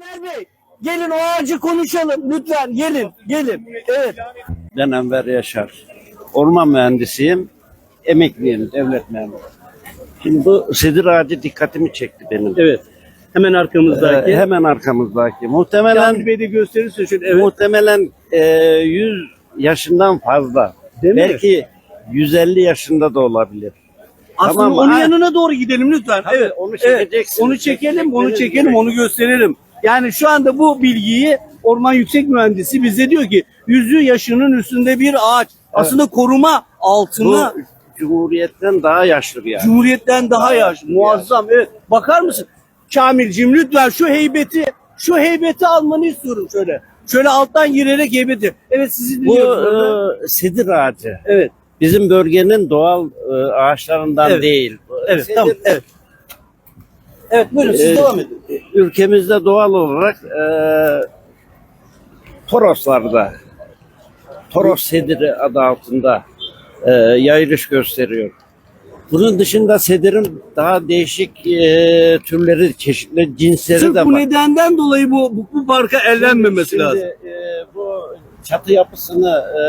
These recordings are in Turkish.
Enver Bey gelin o ağacı konuşalım lütfen gelin gelin. Evet. Ben Enver Yaşar. Orman mühendisiyim. Emekliyim, devlet memuru. Şimdi bu sedir ağacı dikkatimi çekti benim. Evet. Hemen arkamızdaki. Ee, hemen arkamızdaki. Kamil Muhtemelen Bey de gösterirse şöyle. Evet. muhtemelen e, 100 yaşından fazla. Değil mi? Belki 150 yaşında da olabilir. Aslında Tamam, onun ha. yanına doğru gidelim lütfen. Tabii, evet. onu evet. çekeceksiniz. Onu çekelim, onu Çekmeniz çekelim, gerek. onu gösterelim. Yani şu anda bu bilgiyi Orman Yüksek Mühendisi bize diyor ki yüzü yaşının üstünde bir ağaç. Aslında koruma Bu altına Cumhuriyet'ten daha yaşlı bir ağaç. Cumhuriyetten daha yaşlı. Muazzam. Evet. Bakar mısın? Kamilcim lütfen şu heybeti şu heybeti almanı istiyorum şöyle. Şöyle alttan girerek heybeti. Evet sizi Bu dinliyoruz. e, sedir ağacı. evet. Bizim bölgenin doğal e, ağaçlarından Evet. değil. Evet. Sedir- Tamam. Evet. Evet buyurun siz Ee, devam edin. Ülkemizde doğal olarak e, Toroslarda Toros sediri adı altında e, yayılış gösteriyor. Bunun dışında sedirin daha değişik e, türleri, çeşitli cinsleri Sırf de bu var. nedenden dolayı bu, bu, bu parka ellenmemesi Şimdi, lazım. e, bu çatı yapısını e,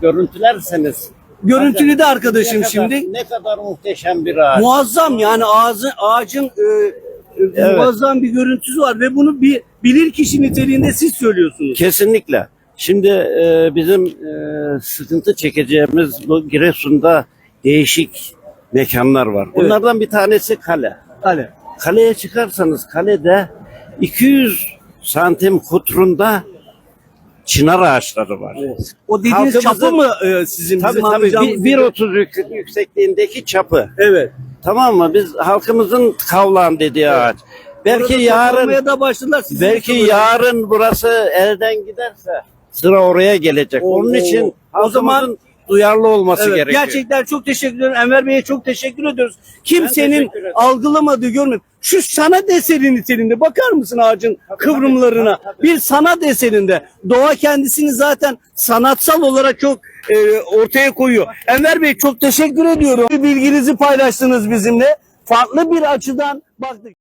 görüntülerseniz Görüntülü de arkadaşım ne kadar, şimdi. ne kadar muhteşem bir ağaç. Muazzam yani ağacın, ağacın e, e, Evet. muazzam bir görüntüsü var ve bunu bir bilir kişi niteliğinde siz söylüyorsunuz. Kesinlikle. Şimdi e, bizim e, sıkıntı çekeceğimiz bu Giresun'da değişik mekanlar var. Bunlardan bir tanesi kale. Hadi. Kaleye çıkarsanız kalede 200 santim kutrunda çınar ağaçları var. O dediğiniz Halkımızın- çapı mı e, sizin Tabii bizim tabii anlayacağımız bir- 1.30 yük- yüksekliğindeki çapı. Evet. Tamam mı? Biz halkımızın kavlan dediği ağaç. Belki Orada yarın da başladılar. Belki yarın burası elden giderse sıra oraya gelecek. Oo. Onun için O zaman- duyarlı olması Evet, gerekiyor. gerçekten çok teşekkür ederim. Enver Bey'e çok teşekkür ediyoruz. Kimsenin teşekkür algılamadığı görmedi. Şu sanat eseri niteliğinde bakar mısın ağacın kıvrımlarına? tabii, tabii. Bir sanat eserinde. Doğa kendisini zaten sanatsal olarak çok e, ortaya koyuyor. Enver Bey çok teşekkür ediyorum. Bilginizi paylaştınız bizimle. Farklı bir açıdan baktık.